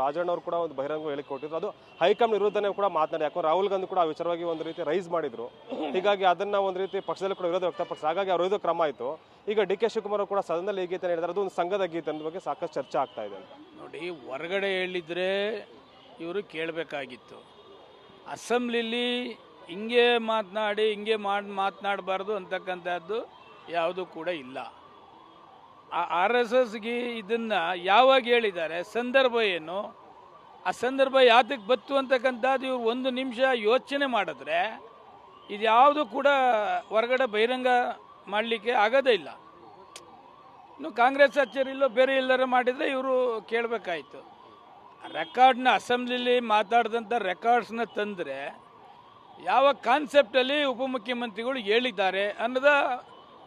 ರಾಜಣ್ಣ ಅವರು ಕೂಡ ಒಂದು ಬಹಿರಂಗ ಹೇಳಿಕೆ ಕೊಟ್ಟಿದ್ರು. ಅದು ಹೈಕಮಾಂಡ್ ವಿರುದ್ಧನೇ ಕೂಡ ಮಾತನಾಡಿ ಯಾಕಂದ್ರೆ ರಾಹುಲ್ ಗಾಂಧಿ ಕೂಡ ಆ ವಿಚಾರವಾಗಿ ಒಂದು ರೀತಿ ರೈಸ್ ಮಾಡಿದ್ರು. ಹೀಗಾಗಿ ಅದನ್ನ ಒಂದು ರೀತಿ ಪಕ್ಷದಲ್ಲಿ ಕೂಡ ವಿರೋಧ ವ್ಯಕ್ತಪಡಿಸಿದ್ರು. ಹಾಗಾಗಿ ಅವರು ವಿರೋಧ ಕ್ರಮ ಆಯಿತು. ಈಗ ಡಿ ಕೆ ಶಿವಕುಮಾರ್ ಕೂಡ ಸದನದಲ್ಲಿ ಈ ಗೀತೆ ಹೇಳಿದ್ದಾರೆ ಅದು ಒಂದು ಸಂಘದ ಗೀತೆ ಅನ್ನೋ ಬಗ್ಗೆ ಸಾಕಷ್ಟು ಚರ್ಚೆ ಆಗ್ತಾ ಇದೆ ನೋಡಿ, ಹೊರಗಡೆ ಹೇಳಿದ್ರೆ ಇವರು ಕೇಳಬೇಕಾಗಿತ್ತು. ಅಸೆಂಬ್ಲಿಲಿ ಹಿಂಗೆ ಮಾತನಾಡಿ, ಹಿಂಗೆ ಮಾಡಿ, ಮಾತನಾಡಬಾರ್ದು ಅಂತಕ್ಕಂಥದ್ದು ಯಾವುದೂ ಕೂಡ ಇಲ್ಲ. ಆರ್ ಎಸ್ ಎಸ್ಗೆ ಇದನ್ನು ಯಾವಾಗ ಹೇಳಿದ್ದಾರೆ? ಸಂದರ್ಭ ಏನು? ಆ ಸಂದರ್ಭ ಯಾತಕ್ಕೆ ಬತ್ತು ಅಂತಕ್ಕಂಥದ್ದು ಇವ್ರು ಒಂದು ನಿಮಿಷ ಯೋಚನೆ ಮಾಡಿದ್ರೆ ಇದು ಯಾವುದು ಕೂಡ ಹೊರಗಡೆ ಬಹಿರಂಗ ಮಾಡಲಿಕ್ಕೆ ಆಗೋದೇ ಇಲ್ಲ. ಇನ್ನು ಕಾಂಗ್ರೆಸ್ ಕಚೇರಿಲೋ ಬೇರೆ ಎಲ್ಲರೂ ಮಾಡಿದರೆ ಇವರು ಕೇಳಬೇಕಾಯ್ತು. ರೆಕಾರ್ಡ್ನ ಅಸೆಂಬ್ಲಿಲಿ ಮಾತಾಡಿದಂಥ ರೆಕಾರ್ಡ್ಸ್ನ ತಂದರೆ ಯಾವ ಕಾನ್ಸೆಪ್ಟಲ್ಲಿ ಉಪಮುಖ್ಯಮಂತ್ರಿಗಳು ಹೇಳಿದ್ದಾರೆ ಅನ್ನೋದ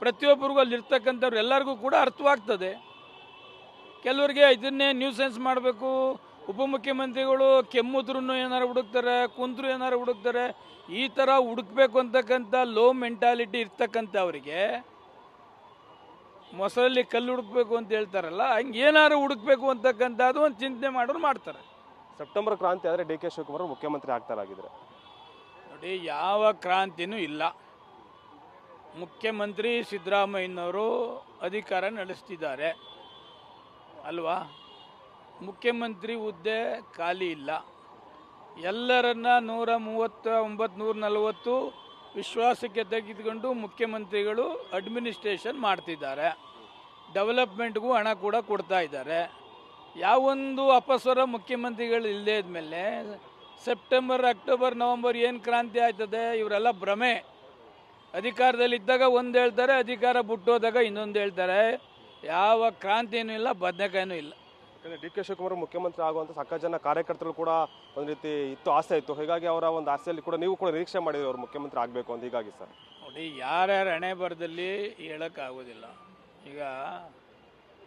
ಪ್ರತಿಯೊಬ್ಬರಿಗೂ ಅಲ್ಲಿರ್ತಕ್ಕಂಥವ್ರು ಎಲ್ಲರಿಗೂ ಕೂಡ ಅರ್ಥವಾಗ್ತದೆ. ಕೆಲವರಿಗೆ ಇದನ್ನೇ ನ್ಯೂಸೆನ್ಸ್ ಮಾಡಬೇಕು ಉಪಮುಖ್ಯಮಂತ್ರಿಗಳು ಕೆಮ್ಮುದ್ರೂ ಏನಾರು ಹುಡುಕ್ತಾರೆ ಕುಂದ್ರು ಏನಾರು ಹುಡುಕ್ತಾರೆ ಈ ಥರ ಹುಡುಕ್ಬೇಕು ಅಂತಕ್ಕಂಥ ಲೋ ಮೆಂಟಾಲಿಟಿ ಇರ್ತಕ್ಕಂಥವ್ರಿಗೆ ಮೊಸರಲ್ಲಿ ಕಲ್ಲು ಹುಡುಕ್ಬೇಕು ಅಂತ ಹೇಳ್ತಾರಲ್ಲ ಹಂಗೆ ಏನಾರು ಹುಡುಕ್ಬೇಕು ಅಂತಕ್ಕಂಥದ್ದು ಒಂದು ಚಿಂತನೆ ಮಾಡೋರು ಮಾಡ್ತಾರೆ. ಸೆಪ್ಟೆಂಬರ್ ಕ್ರಾಂತಿ ಆದರೆ ಡಿ ಕೆ ಶಿವಕುಮಾರ್ ಮುಖ್ಯಮಂತ್ರಿ ಆಗ್ತಾರಾಗಿದ್ದಾರೆ ನೋಡಿ ಯಾವ ಕ್ರಾಂತಿನೂ ಇಲ್ಲ. ಮುಖ್ಯಮಂತ್ರಿ ಸಿದ್ದರಾಮಯ್ಯನವರು ಅಧಿಕಾರ ನಡೆಸ್ತಿದ್ದಾರೆ. ಅಲ್ವಾ? ಮುಖ್ಯಮಂತ್ರಿ ಹುದ್ದೆ ಖಾಲಿ ಇಲ್ಲ. ಎಲ್ಲರನ್ನ ನೂರ ಮೂವತ್ತ ಒಂಬತ್ತು ನೂರ ನಲವತ್ತು ವಿಶ್ವಾಸಕ್ಕೆ ತೆಗೆದುಕೊಂಡು ಮುಖ್ಯಮಂತ್ರಿಗಳು ಅಡ್ಮಿನಿಸ್ಟ್ರೇಷನ್ ಮಾಡ್ತಿದ್ದಾರೆ. ಡೆವಲಪ್ಮೆಂಟ್ಗೂ ಹಣ ಕೂಡ ಕೊಡ್ತಾ ಇದ್ದಾರೆ. ಯಾವೊಂದು ಅಪಸ್ವರ ಮುಖ್ಯಮಂತ್ರಿಗಳು ಇಲ್ಲದೇ ಇದ್ಮೇಲೆ ಸೆಪ್ಟೆಂಬರ್, ಅಕ್ಟೋಬರ್, ನವಂಬರ್ ಏನು ಕ್ರಾಂತಿ ಆಯ್ತದೆ, ಇವರೆಲ್ಲ ಭ್ರಮೆ. ಅಧಿಕಾರದಲ್ಲಿದ್ದಾಗ ಒಂದು ಹೇಳ್ತಾರೆ ಅಧಿಕಾರ ಬಿಟ್ಟೋದಾಗ ಇನ್ನೊಂದು ಹೇಳ್ತಾರೆ. ಯಾವ ಕ್ರಾಂತಿಯೂ ಇಲ್ಲ ಬದನೆಕಾಯಿನೂ ಇಲ್ಲ. ಯಾಕಂದರೆ ಡಿ ಕೆ ಶಿವಕುಮಾರ್ ಮುಖ್ಯಮಂತ್ರಿ ಆಗುವಂಥ ಸಾಕಷ್ಟು ಜನ ಕಾರ್ಯಕರ್ತರು ಕೂಡ ಒಂದು ರೀತಿ ಇತ್ತು ಆಸೆ ಇತ್ತು. ಹೀಗಾಗಿ ಅವರ ಒಂದು ಆಸೆಯಲ್ಲಿ ಕೂಡ ನೀವು ಕೂಡ ನಿರೀಕ್ಷೆ ಮಾಡಿದ್ರಿ ಅವರು ಮುಖ್ಯಮಂತ್ರಿ ಆಗಬೇಕು ಅಂತ ಹೀಗಾಗಿ ಸರ್. ನೋಡಿ ಯಾರ್ಯಾರು ಹಣೆ ಬರದಲ್ಲಿ ಹೇಳೋಕ್ಕಾಗೋದಿಲ್ಲ. ಈಗ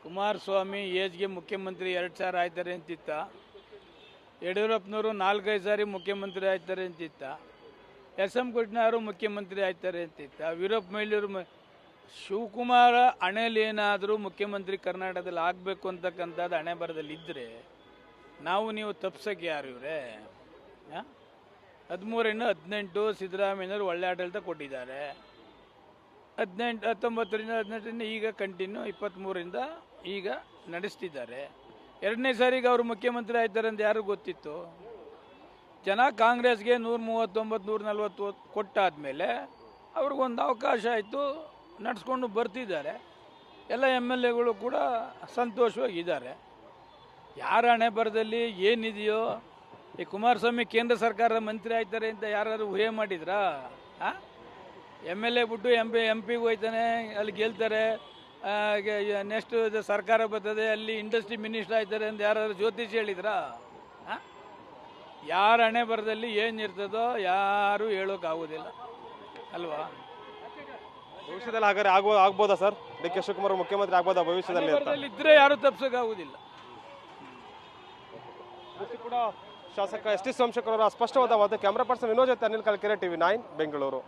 ಕುಮಾರಸ್ವಾಮಿ ಏಜ್ಗೆ ಮುಖ್ಯಮಂತ್ರಿ ಎರಡು ಸಾವಿರ ಆಯ್ತಾರೆ ಅಂತಿತ್ತ. ಯಡಿಯೂರಪ್ಪನವರು ನಾಲ್ಕೈದು ಸಾರಿ ಮುಖ್ಯಮಂತ್ರಿ ಆಯ್ತಾರೆ ಅಂತಿತ್ತ. ಎಸ್ ಎಂ ಕೃಷ್ಣವರು ಮುಖ್ಯಮಂತ್ರಿ ಆಯ್ತಾರೆ ಅಂತಿತ್ತ. ವೀರಪ್ಪ ಮೊಯ್ಲಿಯವರು ಶಿವಕುಮಾರ ಹಣೆಯಲ್ಲಿ ಏನಾದರೂ ಮುಖ್ಯಮಂತ್ರಿ ಕರ್ನಾಟಕದಲ್ಲಿ ಆಗಬೇಕು ಅಂತಕ್ಕಂಥದ್ದು ಹಣೆ ಬರದಲ್ಲಿ ಇದ್ದರೆ ನಾವು ನೀವು ತಪ್ಸಕ್ಕೆ ಯಾರು ಇವರೇ? ಹದಿಮೂರಿಂದ ಹದಿನೆಂಟು ಸಿದ್ದರಾಮಯ್ಯನವರು ಒಳ್ಳೆ ಆಡಳಿತ ಕೊಟ್ಟಿದ್ದಾರೆ. ಹದಿನೆಂಟು, ಹತ್ತೊಂಬತ್ತರಿಂದ ಹದಿನೆಂಟರಿಂದ ಈಗ ಕಂಟಿನ್ಯೂ ಇಪ್ಪತ್ತ್ಮೂರಿಂದ ಈಗ ನಡೆಸ್ತಿದ್ದಾರೆ. ಎರಡನೇ ಸಾರಿಗೆ ಅವರು ಮುಖ್ಯಮಂತ್ರಿ ಆಯ್ತಾರೆ ಅಂತ ಯಾರಿಗೂ ಗೊತ್ತಿತ್ತು? ಜನ ಕಾಂಗ್ರೆಸ್ಗೆ ನೂರ ಮೂವತ್ತೊಂಬತ್ತು ನೂರ ನಲ್ವತ್ತು ಕೊಟ್ಟಾದಮೇಲೆ ಅವ್ರಿಗೊಂದು ಅವಕಾಶ ಆಯಿತು, ನಡೆಸ್ಕೊಂಡು ಬರ್ತಿದ್ದಾರೆ. ಎಲ್ಲ ಎಂ ಎಲ್ ಎಗಳು ಕೂಡ ಸಂತೋಷವಾಗಿದ್ದಾರೆ. ಯಾರ ಹಣೆ ಬರದಲ್ಲಿ ಏನಿದೆಯೋ, ಈ ಕುಮಾರಸ್ವಾಮಿ ಕೇಂದ್ರ ಸರ್ಕಾರದ ಮಂತ್ರಿ ಆಯ್ತಾರೆ ಅಂತ ಯಾರಾದ್ರು ಊಹೆ ಮಾಡಿದ್ರಾ? ಎಂ ಎಲ್ ಎ ಬಿಟ್ಟು ಎಂ ಪಿ ಎಂ ಪಿಗೆ ಹೋಯ್ತಾನೆ, ಅಲ್ಲಿ ಗೆಲ್ತಾರೆ ನೆಕ್ಸ್ಟ್ ಸರ್ಕಾರ ಬರ್ತದೆ, ಅಲ್ಲಿ ಇಂಡಸ್ಟ್ರಿ ಮಿನಿಸ್ಟರ್ ಆಯ್ತಾರೆ ಅಂತ ಯಾರಾದ್ರು ಜ್ಯೋತಿಷ್ ಹೇಳಿದ್ರಾ? ಆ? ಯಾರ ಹಣೆ ಬರದಲ್ಲಿ ಏನಿರ್ತದೋ ಯಾರೂ ಹೇಳೋಕ್ಕಾಗೋದಿಲ್ಲ. ಅಲ್ವಾ? ಭವಿಷ್ಯದಲ್ಲಿ ಹಾಗಾದ್ರೆ ಆಗೋ ಆಗ್ಬೋದಾ ಸರ್? ಡಿ ಕೆ ಶಿವಕುಮಾರ್ ಮುಖ್ಯಮಂತ್ರಿ ಆಗ್ಬೋದಾ ಭವಿಷ್ಯದಲ್ಲಿ ಅಂತ? ಬರದಲ್ಲಿ ಇದ್ರೆ ಯಾರು ತಪ್ಸೋಕ್ಕಾಗೋದಿಲ್ಲ. ಕೂಡ ಶಾಸಕ ಎಸ್ ಟಿ ಸೋಮಶೇಖರ್ ಅವರ ಸ್ಪಷ್ಟವಾದ ಕ್ಯಾಮ್ರಾ ಪರ್ಸನ್ ವಿನೋದ್ ಜೊತೆ ಅನಿಲ್ ಕಲ್ಕೆರೆ ಟಿವಿ ನೈನ್ ಬೆಂಗಳೂರು.